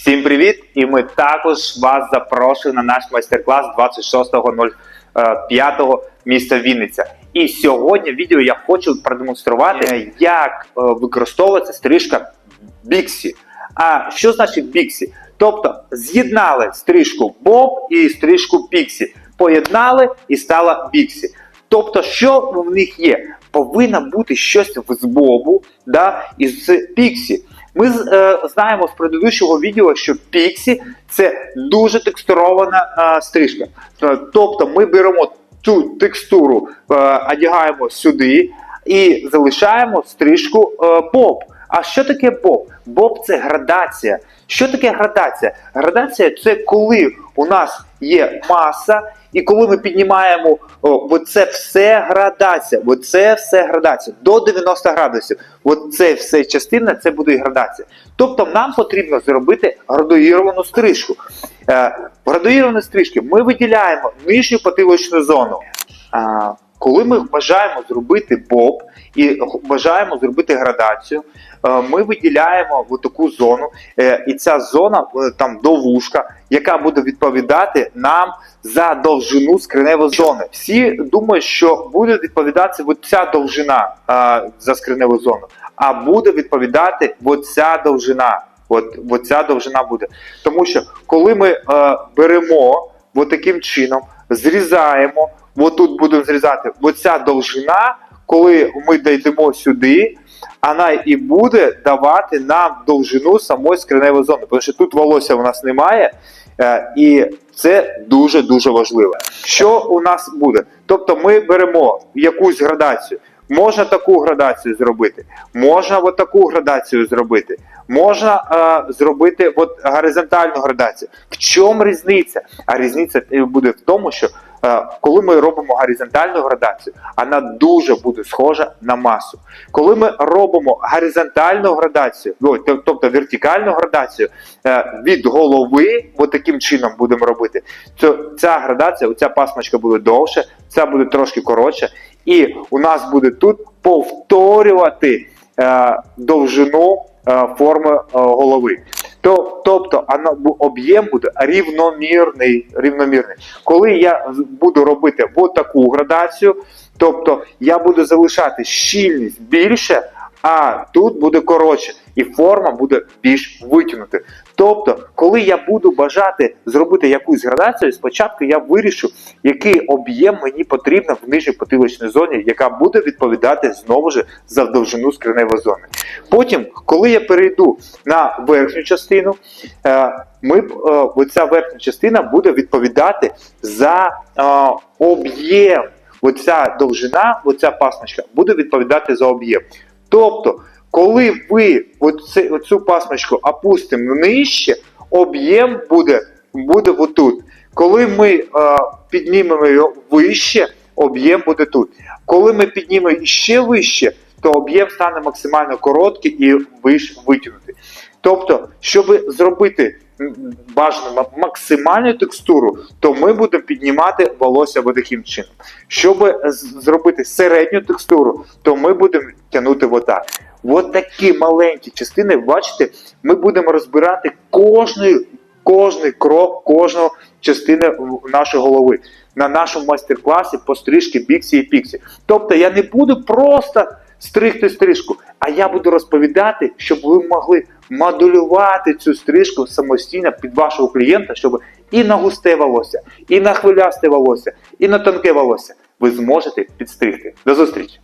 Всім привіт! І ми також вас запрошуємо на наш майстер-клас 26.05 міста Вінниця. І сьогодні в відео я хочу продемонструвати, як е, використовується стрижка Біксі. А що значить Біксі? Тобто з'єднали стрижку Боб і стрижку Піксі. Поєднали і стала Біксі. Тобто, що в них є? Повинно бути щось з Бобу да, і з Піксі. Ми е, знаємо з предыдущого відео, що Піксі це дуже текстурована е, стрижка. Е, Тобто ми беремо цю текстуру, е, одягаємо сюди і залишаємо стрижку е, Боб. А що таке Боб? Боб це градація. Що таке градація? Градація це коли у нас є маса, і коли ми піднімаємо о, оце все градація, оце все градація до 90 градусів. Оце все частина, це буде градація. Тобто нам потрібно зробити градуїровану стрижку. Е, в градуїрованій стрижці ми виділяємо нижню потилочну зону. Коли ми бажаємо зробити боб і бажаємо зробити градацію, е, ми виділяємо в таку зону, е, і ця зона е, там до вушка, яка буде відповідати нам за довжину скриневої зони. Всі думають, що буде відповідати ця довжина за скриневу зону, а буде відповідати оця довжина. От, от ця довжина буде. Тому що коли ми е, беремо от таким чином, зрізаємо, отут будемо зрізати, оця довжина, коли ми дійдемо сюди, вона і буде давати нам довжину самої скриневої зони. Тому що тут волосся у нас немає, е, і це дуже-дуже важливо. Що у нас буде? Тобто ми беремо якусь градацію. Можна таку градацію зробити, можна от таку градацію зробити, можна е, зробити от горизонтальну градацію. В чому різниця? А різниця е, буде в тому, що коли ми робимо горизонтальну градацію, вона дуже буде схожа на масу. Коли ми робимо горизонтальну градацію, тобто вертикальну градацію е, від голови, от таким чином будемо робити, то ця градація, ця пасмочка буде довше, ця буде трошки коротше, і у нас буде тут повторювати е, довжину е, форми е, голови. То, тобто об'єм буде рівномірний, рівномірний. Коли я буду робити отаку таку градацію, тобто я буду залишати щільність більше, а тут буде коротше, і форма буде більш витягнута. Тобто, коли я буду бажати зробити якусь градацію, спочатку я вирішу, який об'єм мені потрібно в нижній потилочній зоні, яка буде відповідати знову ж за довжину скриневої зони. Потім, коли я перейду на верхню частину, е, ми, е, оця верхня частина буде відповідати за е, об'єм. Оця довжина, оця пасмочка буде відповідати за об'єм. Тобто, коли ви оце, оцю пасмочку опустимо нижче, об'єм буде, буде отут. Коли ми е, піднімемо його вище, об'єм буде тут. Коли ми піднімемо ще вище, то об'єм стане максимально короткий і виш витягнутий. Тобто, щоб зробити бажано максимальну текстуру, то ми будемо піднімати волосся таким чином. Щоб зробити середню текстуру, то ми будемо тягнути отак. От такі маленькі частини, бачите, ми будемо розбирати кожний, кожний крок кожного частини нашої голови на нашому майстер-класі по стрижці Біксі і Піксі. Тобто я не буду просто стригти стрижку, а я буду розповідати, щоб ви могли моделювати цю стрижку самостійно під вашого клієнта, щоб і на густе волосся, і на хвилясте волосся, і на тонке волосся ви зможете підстригти. До зустрічі!